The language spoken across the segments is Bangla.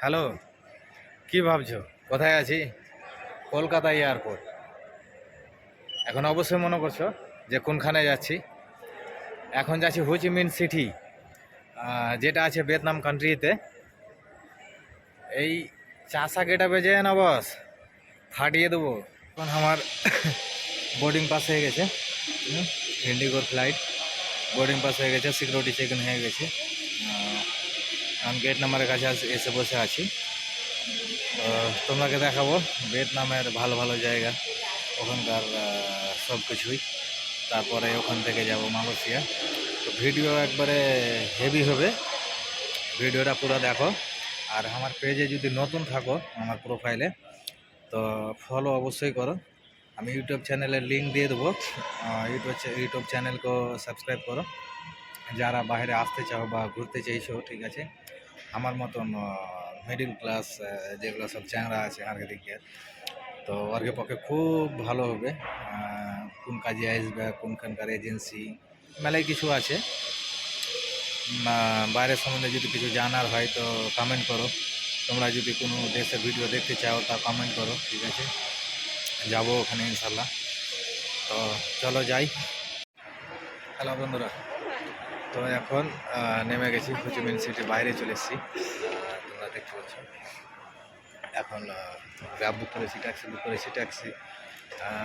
হ্যালো, কি ভাবছ? কোথায় আছি? কলকাতা এয়ারপোর্ট। এখন অবশ্যই মনে করছ যে কোনখানে যাচ্ছি? এখন যাচ্ছি হুচিমিন সিটি যেটা আছে ভিয়েতনাম কান্ট্রিতে। এই চাষা গেটা বেজে না বস, ফাটিয়ে দেবো। এখন আমার বোর্ডিং পাস হয়ে গেছে। ইন্ডিগোর ফ্লাইট বোর্ডিং পাস হয়ে গেছে সিকিউরিটি চেকিং হয়ে গেছে। গেট নাম্বারের কাছে এসে বসে আছি। তোমাকে দেখাবো ভিয়েতনামের ভালো ভালো জায়গা, ওখানকার সব কিছুই তারপরে ওখান থেকে যাব মালয়েশিয়া। তো ভিডিও একবারে হেভি হবে। ভিডিওটা পুরো দেখো। আর আমার পেজে যদি নতুন থাকো আমার প্রোফাইলে তো ফলো অবশ্যই করো। আমি ইউটিউব চ্যানেলের লিঙ্ক দিয়ে দেবো। ইউটিউব ইউটিউব চ্যানেলকে সাবস্ক্রাইব করো। যারা বাইরে আসতে চাও বা ঘুরতে চাইছো, ঠিক আছে? আমার মতন মিডিল ক্লাস যেগুলো সব চ্যাংরা আছে আগে দিকে, তো ওর পক্ষে খুব ভালো হবে কোন কাজে আসবে, কোনখানকার এজেন্সি মেলায় কিছু আছে। বাইরের সম্বন্ধে যদি কিছু জানার হয় তো কমেন্ট করো। তোমরা যদি কোনো দেশের ভিডিও দেখতে চাও তা কমেন্ট করো, ঠিক আছে? যাব ওখানে ইনশাল্লাহ তো চলো যাই। হ্যালো বন্ধুরা। তো এখন নেমে গেছি হুচিমিন সিটি, বাইরে চলে এসেছি। তোমরা দেখতে পাচ্ছ। এখন ক্যাব বুক করেছি ট্যাক্সি বুক করেছি ট্যাক্সি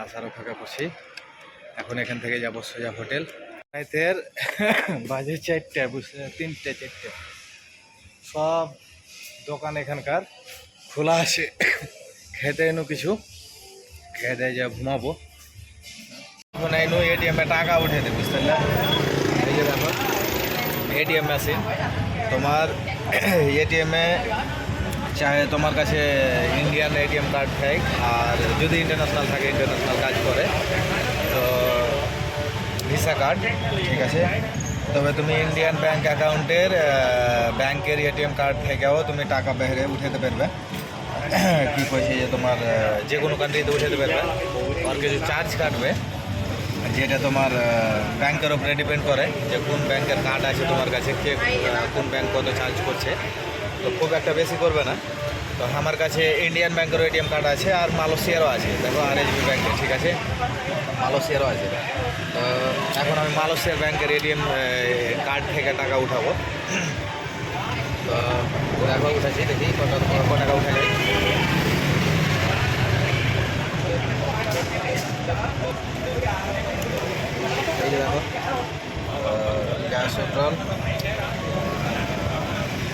আসার অপেক্ষা করছি। এখন এখান থেকে যাব সোজা হোটেল। রাতের বাজে চারটে, বুঝতে তিনটে, চারটে। সব দোকান এখানকার খোলা আছে। খেতে এনো কিছু? খেয়ে দেয় যা ঘুমাবো। এখন এনো এটিএমে টাকা উঠে দেয় বুঝতে এটিএম মেশিন তোমার এটিএমে চাহে তোমার কাছে ইন্ডিয়ান এটিএম কার্ড থাক, আর যদি ইন্টারন্যাশনাল থাকে ইন্টারন্যাশনাল কাজ করে, তো ভিসা কার্ড ঠিক আছে? তবে তুমি ইন্ডিয়ান ব্যাংক অ্যাকাউন্টের ব্যাংকের এটিএম কার্ড থেকেও তুমি টাকা বেহরে উঠাতে পারবে। কী কইছে যে তোমার যে কোনো কান্ট্রিতে উঠাতে পারবে। আর কিছু চার্জ কাটবে। যেটা তোমার ব্যাংকের উপরে ডিপেন্ড করে যে কোন ব্যাংকের কার্ড আছে তোমার কাছে, কে কোন ব্যাংক কত চার্জ করছে। তো খুব একটা বেশি করবে না। তো আমার কাছে ইন্ডিয়ান ব্যাংকের এটিএম কার্ড আছে আর মালয়েশিয়ারও আছে। দেখো আর ব্যাংকে ঠিক আছে? মালয়েশিয়ারও আছে। তো এখন আমি মালয়েশিয়ার ব্যাংকের এটিএম কার্ড থেকে টাকা উঠাবো। তো দেখো উঠেছি দেখি কত টাকা উঠে যায়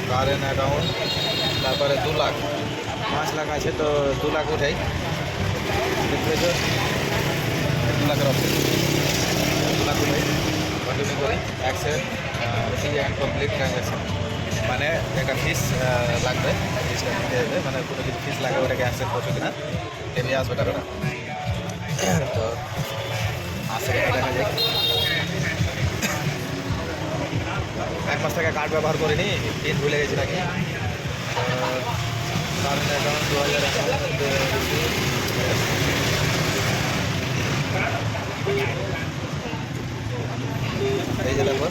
কারেন্ট অ্যাকাউন্ট তারপরে দু লাখ। পাঁচ লাখ আছে তো দু লাখ উঠাই? দু লাখের অপশন দু লাখ উঠাই। কন্টিনিউ করি। অ্যাক্সেস অ্যান্ড কমপ্লিট ট্রানজ্যাকশন মানে একটা ফিস লাগবে। মানে কোনো কিছু ফিস লাগে, ওটাকে অ্যাকসেপ্ট করছ কিনা, এমনি আসবে টাকাটা। তো আসে দেখা যায় এক মাস থেকে কার্ড ব্যবহার করিনি পিন ভুলে গেছি নাকি। কারণ অ্যাকাউন্ট দু হাজার এই যে দেখো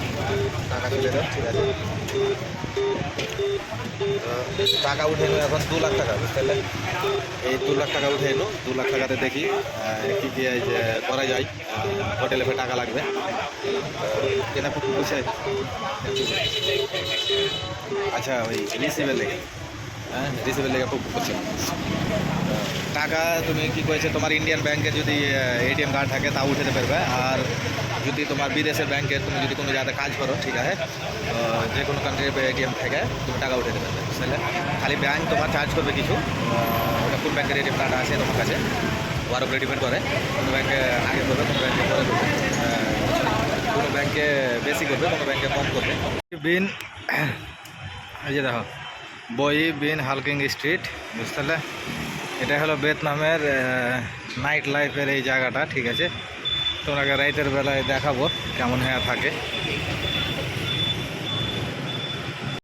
টাকা ঠিক আছে? টাকা উঠে এলো এখন দু লাখ টাকা, বুঝতে পারলে এই দু লাখ টাকা উঠে এলো, দু লাখ টাকাতে দেখি কী কি যে করা যায় হোটেলে ফের টাকা লাগবে। কেনা খুব বসে আচ্ছা ওই রিসিভের লেগে হ্যাঁ রিসিভের লেগে খুব করছে টাকা তুমি কি করেছে? তোমার ইন্ডিয়ান ব্যাংকে যদি এটিএম কার্ড থাকে তা উঠাতে পারবে। আর যদি তোমার বিদেশের ব্যাংকে তুমি যদি কোনো জায়গায় কাজ করো, ঠিক আছে যে কোনো কান্ট্রির এটিএম থেকে, তুমি টাকা উঠাতে পারবে। বুঝলে খালি ব্যাংক তোমার চার্জ করবে কিছু ওটা কোন ব্যাংকের এটিএম কার্ড আছে তোমার কাছে ওয়ার উপরে ডিপেন্ড করে। কোনো ব্যাংকে আগে করবে, কোনো ব্যাংকে পরে করবে। কোনো ব্যাংকে বেশি করবে, কোনো ব্যাংকে কম করবে। বিন, এই যে দেখো বই বিন হালকিং স্ট্রিট বুঝতে এটা হলো ভিয়েতনামের নাইট লাইফের এই জায়গাটা, ঠিক আছে? তোমাকে রাইতের বেলায় দেখাবো কেমন হ্যাঁ থাকে।